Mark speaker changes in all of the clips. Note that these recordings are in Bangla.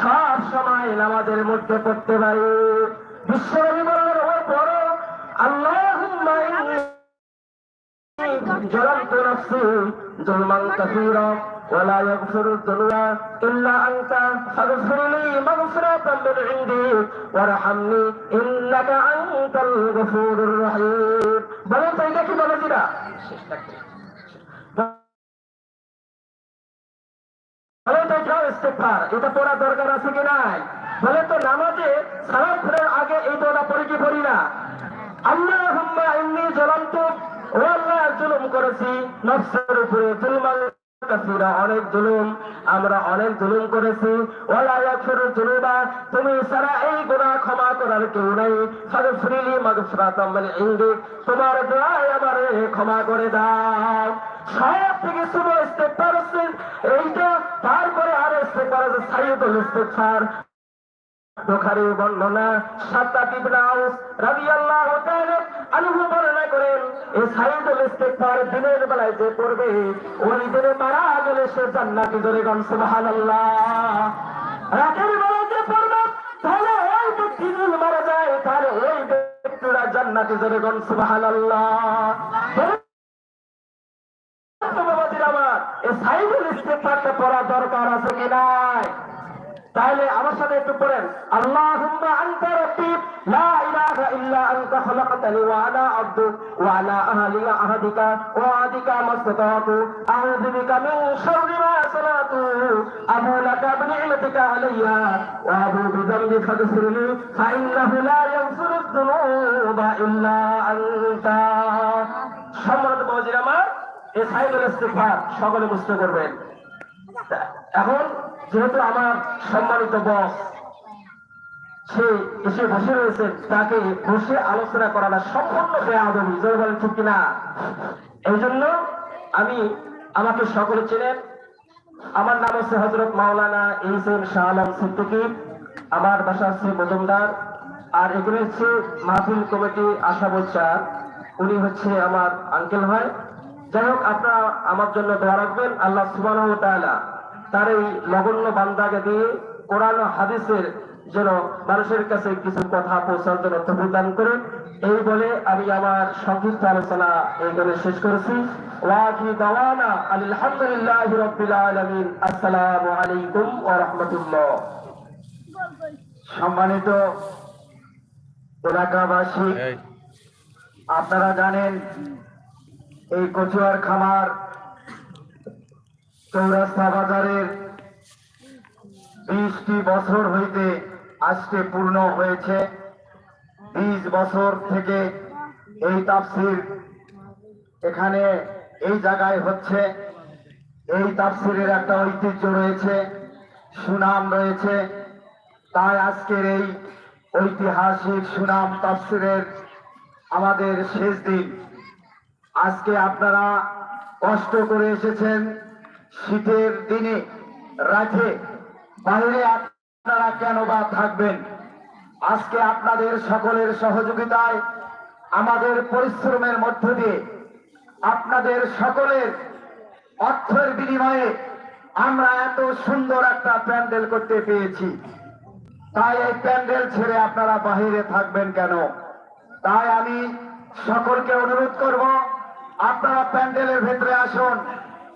Speaker 1: সব সময় নামাজের মধ্যে পড়তে পারি বিশ্বনবী বললেন ওই বড় আল্লাহুম্মা ইন্নী ظلمت نفسي ظلما كثيرا ولا يغفر الذنوب الا انت فاغفر لي مغفرة من عندك وارحمني انك انت الغفور الرحيم বলো তো এটা কি জুলুম আমরা অনেক জুলুম করেছি। তুমি সারা এই গুনাহ ক্ষমা করার কেউ নাই। ফাগফিরলি মাগফিরাতাম মিন তোমার দয়ায় আমারে ক্ষমা করে দাও। সব থেকে শুভ ইস্তেগফার হচ্ছে সাইয়্যিদুল ইস্তেগফার বর্ণনা সাদ্দাত ইবনে আউস রাদিয়াল্লাহু তাআলা বর্ণনা করেন এই দিনের বেলায় যে পড়বে, ওই দিনে মারা গেলে সে গেল সুবহানাল্লাহ। রাতের যে পড়বে, তাহলে ওই ব্যক্তি মারা যায়, তাহলে ওই ব্যক্তিরা জান্নাতে চলে গেল সুবহানাল্লাহ। এই পড়া দরকার আছে কি নাই? তাহলে আমার সাথে একটু পড়েন। আল্লাহুম্মা আনতা লা ইলাহা ইল্লা আনতা ওয়া আনা ওয়া আলা আহলি আহাদিকা, ওয়া আদিকা মাসতাতু আউযু বিকা মিন শাররি মা সানাতু আবু লাকা বিনি'মাতিকা আলাইয়া ওয়া আবু বিযামবি ফাগফিরলি, ফা ইন্নাহু লা ইল্লা আনতা। সম্মানিত আমার এই সাইদুল ইস্তিগফার সকলে মুস্ত করবেন এখন যেহেতু আমার সম্মানিত বস, সে এসে বসে রয়েছে, তাকে বসে আলোচনা করাটা সম্পূর্ণ বেআদবি জয় বলেন, ঠিক কিনা? এই জন্য আমি আমাকে সকলে চেনেন। আমার নাম হচ্ছে হজরত মাওলানা এইচ এম শাহ আলম সিদ্দিকী। আমার বাসা হচ্ছে মজুমদার। আর এগুলো হচ্ছে মাহফিল কমিটি আশা বচ্চা উনি হচ্ছে আমার আঙ্কেল হয় যাই হোক আপনারা আমার জন্য দোয়া রাখবেন। আল্লাহ সুবাহ তার এই নগণ্য বান্দাকে দিয়ে কোরআন হাদিসের যেন মানুষের কাছে কিছু কথা পৌঁছার জন্য দান করেন। এই বলে আমি আমার সংক্ষিপ্ত আলোচনা এইখানে শেষ করেছি। ওয়াকি দাওয়ানা আলহামদুলিল্লাহ রবিল আলমিন। আসসালামু আলাইকুম ও রহমতুল্লাহ।
Speaker 2: সম্মানিত এলাকাবাসী আপনারা জানেন এই কচুয়ার খামার চৌরাস্তা বাজারের বিশটি বছর হইতে আজকে পূর্ণ হয়েছে। বিশ বছর থেকে এই তাফসির এখানে এই জায়গায় হচ্ছে। এই তাফসিরের একটা ঐতিহ্য রয়েছে, সুনাম রয়েছে। তাই আজকের এই ঐতিহাসিক সুনাম তাফসিরের আমাদের শেষ দিন। আজকে আপনারা কষ্ট করে এসেছেন শীতের দিনে রাখে বাইরে আপনারা কেন বা থাকবেন? আজকে আপনাদের সকলের সহযোগিতায়, আমাদের পরিশ্রমের মধ্য দিয়ে, আপনাদের সকলের অর্থের বিনিময়ে আমরা এত সুন্দর একটা প্যান্ডেল করতে পেয়েছি। তাই এই প্যান্ডেল ছেড়ে আপনারা বাহিরে থাকবেন কেন? তাই আমি সকলকে অনুরোধ করব আপনারা প্যান্ডেলের ভেতরে আসুন।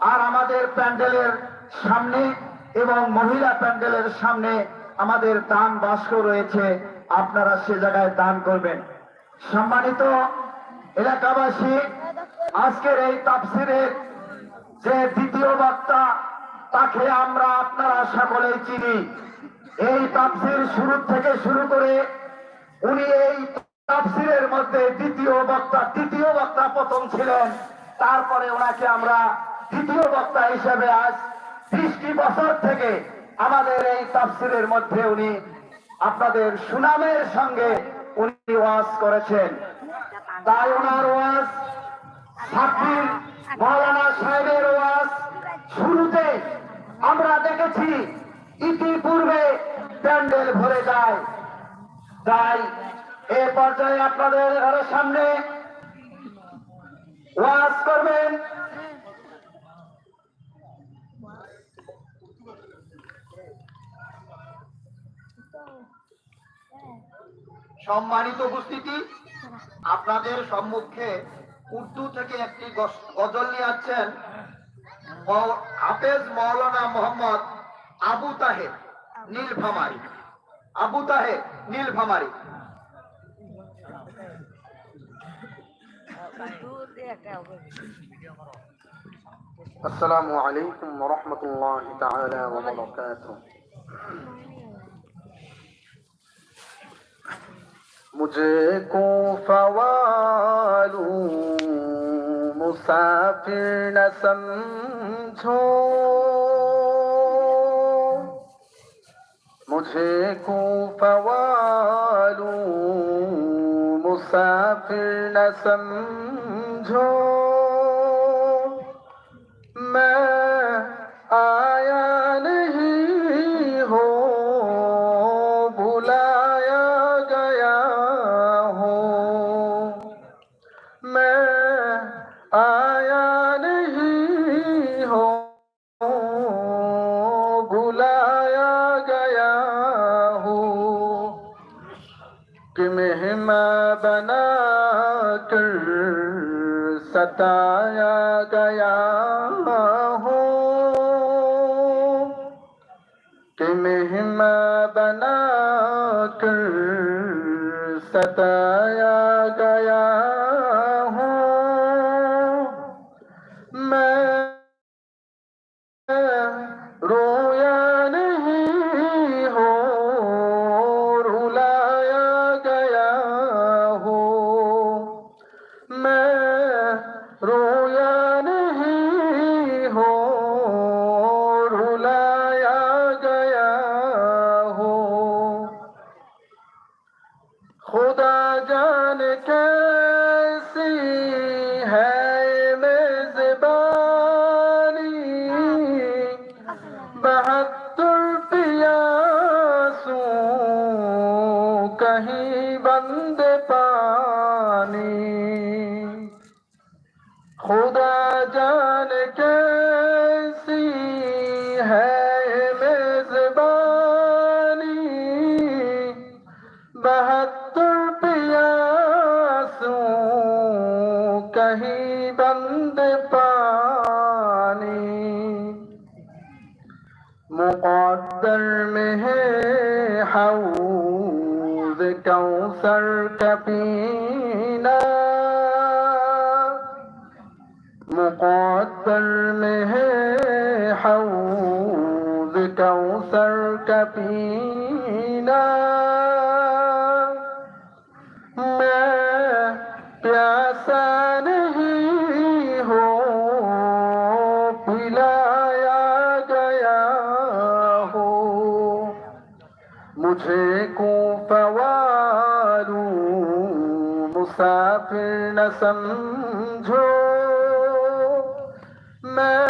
Speaker 2: আর আমাদের প্যান্ডেলের সামনে এবং মহিলা প্যান্ডেলের সামনে আমাদের দান বাস্ক রয়েছে। আপনারা সে জায়গায় দান করবেন। সম্মানিত এলাকাবাসী, আজকের এই তাফসিরের যে দ্বিতীয় বক্তা, তাকে আমরা আপনারা সকলেই চিনি। এই তাফসির শুরু থেকে শুরু করে উনি এই তাফসিরের মধ্যে দ্বিতীয় বক্তা, তৃতীয় বক্তা প্রথম ছিলেন। তারপরে ওনাকে আমরা দ্বিতীয় বক্তা হিসেবে আজ ত্রিশটি বছর থেকে আমাদের এই তাফসিরের মধ্যে উনি আপনাদের সুনামের সঙ্গে উনি ওয়াজ করেছেন। তাই ওনার ওয়াজ সাব্বির মাওলানা সাহেবের ওয়াজ শুরুতে আমরা দেখেছি, ইতিপূর্বে প্যান্ডেল ভরে যায়। তাই এ পর্যায়ে আপনাদের আরও সামনে ওয়াজ করবেন। সম্মানিত উপস্থিতি, আপনাদের সম্মুখে উর্দু থেকে একটি গজল নিয়ে আসছেন মৌ- হাফেজ মৌলানা মোহাম্মদ আবু তাহের নীলফামারি। আবু তাহের নীলফামারি।
Speaker 3: السلام عليكم ورحمة الله تعالى وبركاته. مجھے کو فوالو مسافر نہ سمجھو مجھے کو فوالو समझो। मैं जान कैसी है मेजबानी बहत्तर पियासू कहीं बंद पानी खुदा जान कैसी है मेजबानी बहत्तर पियासू मुकद्दर में है हौज कौसर का पीना मुकद्दर में है हौज कौसर का समझो मैं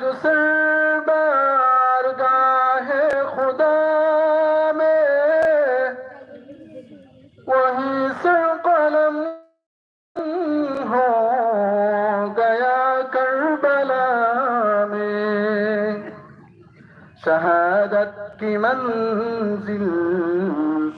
Speaker 3: جو بارگاہ خدا میں وہیں سے قلم ہو گیا کربلا میں۔ شہادت کی منزل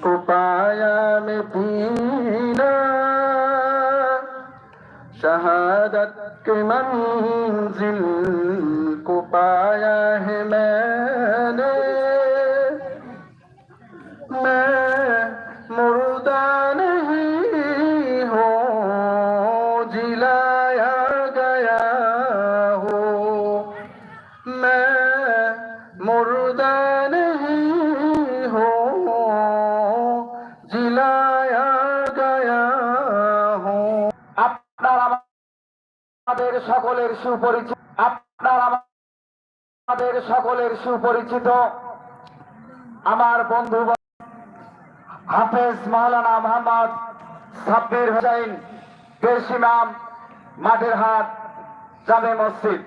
Speaker 3: کو پایا میں پینا۔ شہادت کی منزل की मंजिल को पाया है मैंने मैं मुर्दा नहीं हूँ जिलाया गया हूँ मैं मुर्दा नहीं हूँ जिलाया गया हूँ
Speaker 1: আপনার আমাদের সকলের সুপরিচিত আপনার আমাদের সকলের সুপরিচিত আমার বন্ধু হাফেজ মাওলানা মোহাম্মদ সাব্বির হুসাইন হোসেন বেশিমাম মাঠের হাট, জামে মসজিদ।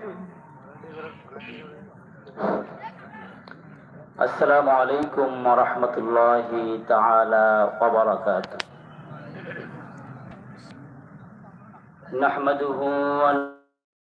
Speaker 4: আসসালামু আলাইকুম রহমতুল্লাহি তাআলা ওয়া বারাকাতুহু। নাহমাদুহু ওয়া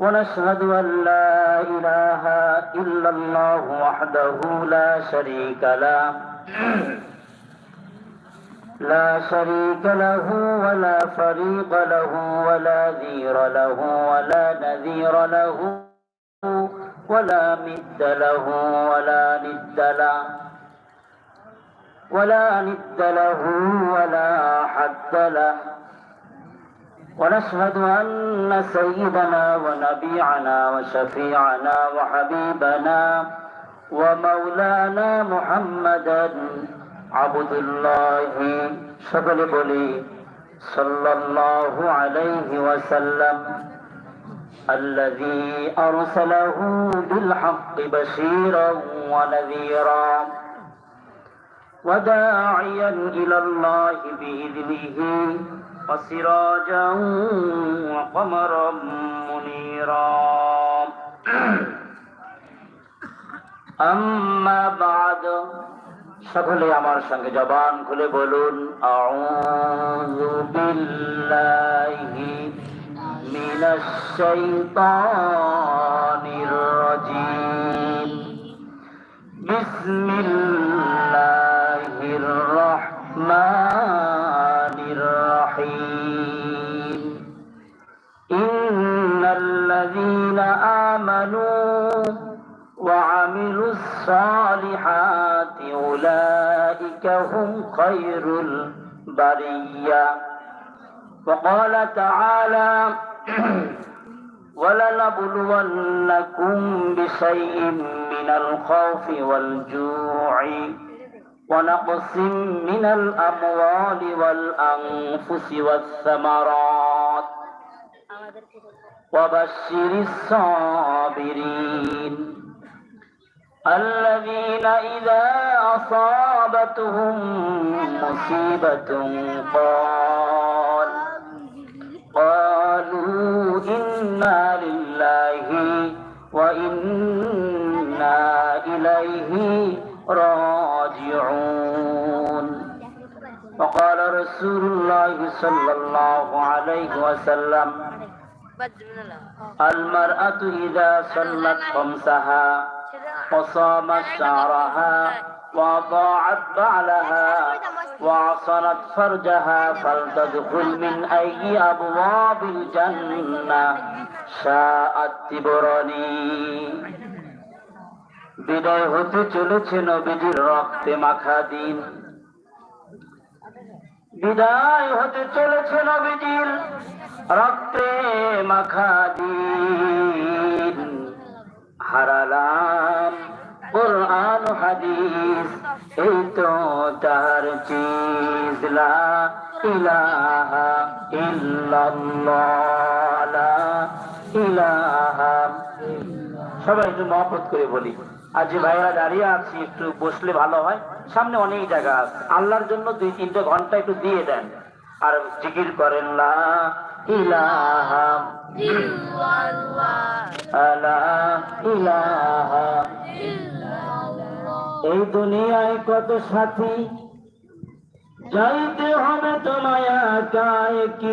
Speaker 4: ونشهد أن لا إله إلا الله وحده لا شريك له. لا شريك له ولا فريق له ولا ذير له ولا نذير له ولا مد له ولا ند له ولا ند له ولا حد له. ونشهد أن سيدنا ونبيعنا وشفيعنا وحبيبنا ومولانا محمدا عبد الله شكل بلي صلى الله عليه وسلم الذي أرسله بالحق بشيرا ونذيرا وداعيا إلى الله بإذنه وسراجا وقمرا منيرا أما بعد সকলে আমার সঙ্গে জবান খুলে বলুন আউযু বিল্লাহি মিনাশ শাইতানির রাজিম বিসমিল্লাহির الصالحات أولئك هم خير البرية وقال تعالى ولنبلونكم بشيء من الخوف والجوع ونقص من الأموال والأنفس والثمرات وبشر الصابرين الذين إذا أصابتهم مصيبة قال قالوا إنا لله وإنا إليه راجعون. وقال رسول الله صلى الله عليه وسلم المرأة إذا صلت خمسها وصامت شعرها وأطاعت بعلها وعصرت فرجها فلتدخل من أي أبواب الجنة شاءت تبرني বিদায় হতে চলেছে নবীজির রক্তে মাখা দিন বিদায় হতে চলেছে নবীজির রক্তে মাখা দিন হারালাম। কোরআন হাদিস, এই তো তার চিজ লা ইলাহা ইল্লাল্লাহ, লা ইলাহা সবাই একটু মহব্বত করে বলি, আর যে ভাইয়েরা দাঁড়িয়ে আছি, একটু বসলে ভালো হয়। সামনে অনেক জায়গা আছে। আল্লাহর জন্য দুই তিনটে ঘণ্টা একটু দিয়ে দেন। আর জিকির করেন, লা আলা ইলাহা। এই দুনিয়ায় কত সাথী? যাইতে হবে তোমায় একা একই